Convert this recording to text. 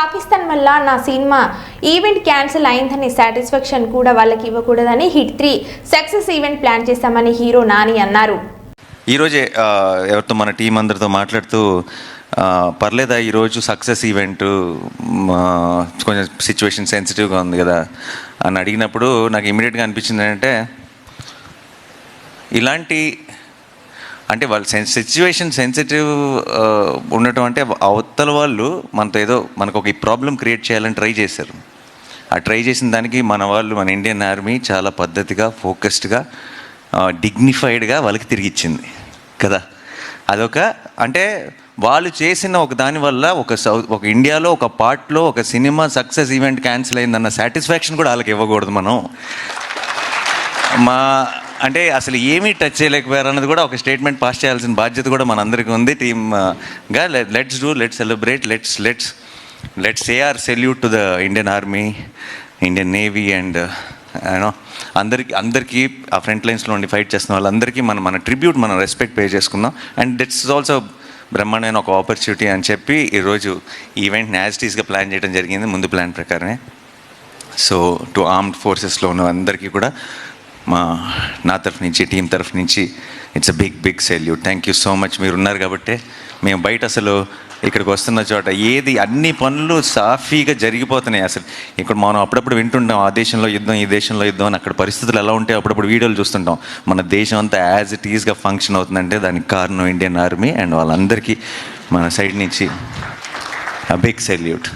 పాకిస్తాన్ వల్ల నా cinema event cancel అయిందనే సాటిస్ఫాక్షన్ కూడా వాళ్ళకి ఇవ్వకూడదని hit three success event plan చేశామని హీరో నాని అన్నారు. ఈరోజే ఎవరితో మన టీం అందరితో మాట్లాడుతూ పర్లేదా ఈరోజు సక్సెస్ ఈవెంట్ కొంచెం సిచ్యువేషన్ సెన్సిటివ్గా ఉంది కదా అని అడిగినప్పుడు నాకు ఇమీడియట్గా అనిపించింది ఏంటంటే ఇలాంటి అంటే వాళ్ళు సెన్ సిచ్యువేషన్ సెన్సిటివ్ ఉండటం అంటే అవతల వాళ్ళు మనతో ఏదో మనకు ఒక ప్రాబ్లం క్రియేట్ చేయాలని ట్రై చేశారు. ఆ ట్రై చేసిన దానికి మన వాళ్ళు మన ఇండియన్ ఆర్మీ చాలా పద్ధతిగా ఫోకస్డ్గా డిగ్నిఫైడ్గా వాళ్ళకి తిరిగి ఇచ్చింది. కదా? అదొక అంటే వాళ్ళు చేసిన ఒక దాని వల్ల ఒక సౌత్ ఒక ఇండియాలో ఒక పార్ట్లో ఒక సినిమా సక్సెస్ ఈవెంట్ క్యాన్సిల్ అయిందన్న సాటిస్ఫాక్షన్ కూడా వాళ్ళకి ఇవ్వకూడదు మనం. మా అంటే అసలు ఏమీ టచ్ చేయలేకపోయారు అన్నది కూడా ఒక స్టేట్మెంట్ పాస్ చేయాల్సిన బాధ్యత కూడా మనందరికీ ఉంది. టీమ్గా let's do let's celebrate let's let's let's A R salute to the Indian army Indian navy and you know అందరికీ అందరికీ ఆ ఫ్రంట్ లైన్స్లో ఉండి ఫైట్ చేస్తున్న వాళ్ళందరికీ మనం మన ట్రిబ్యూట్ మనం రెస్పెక్ట్ పే చేసుకుందాం. అండ్ దట్స్ ఆల్సో బ్రహ్మాండమైన ఒక ఆపర్చునిటీ అని చెప్పి ఈరోజు ఈవెంట్ని యాజిటీస్గా ప్లాన్ చేయడం జరిగింది. ముందు ప్లాన్ ప్రకారమే. సో టు ఆర్మ్డ్ ఫోర్సెస్లో ఉన్న అందరికీ కూడా మా నా తరఫు నుంచి టీం తరఫు నుంచి it's a big big salute thank you so much మీరు ఉన్నారు కాబట్టి మేము బయట అసలు ఇక్కడికి వస్తున్న చోట ఏది అన్ని పనులు సాఫీగా జరిగిపోతున్నాయి అసలు. ఇక్కడ మనం అప్పుడప్పుడు వింటుంటాం ఆ దేశంలో యుద్ధం ఈ దేశంలో యుద్ధం అని. అక్కడ పరిస్థితులు ఎలా ఉంటాయి అప్పుడప్పుడు వీడియోలు చూస్తుంటాం. మన దేశం అంతా యాజ్ ఇట్ ఈజ్గా ఫంక్షన్ అవుతుందంటే దానికి కారణం ఇండియన్ ఆర్మీ అండ్ వాళ్ళందరికీ మన సైడ్ నుంచి బిగ్ సెల్యూట్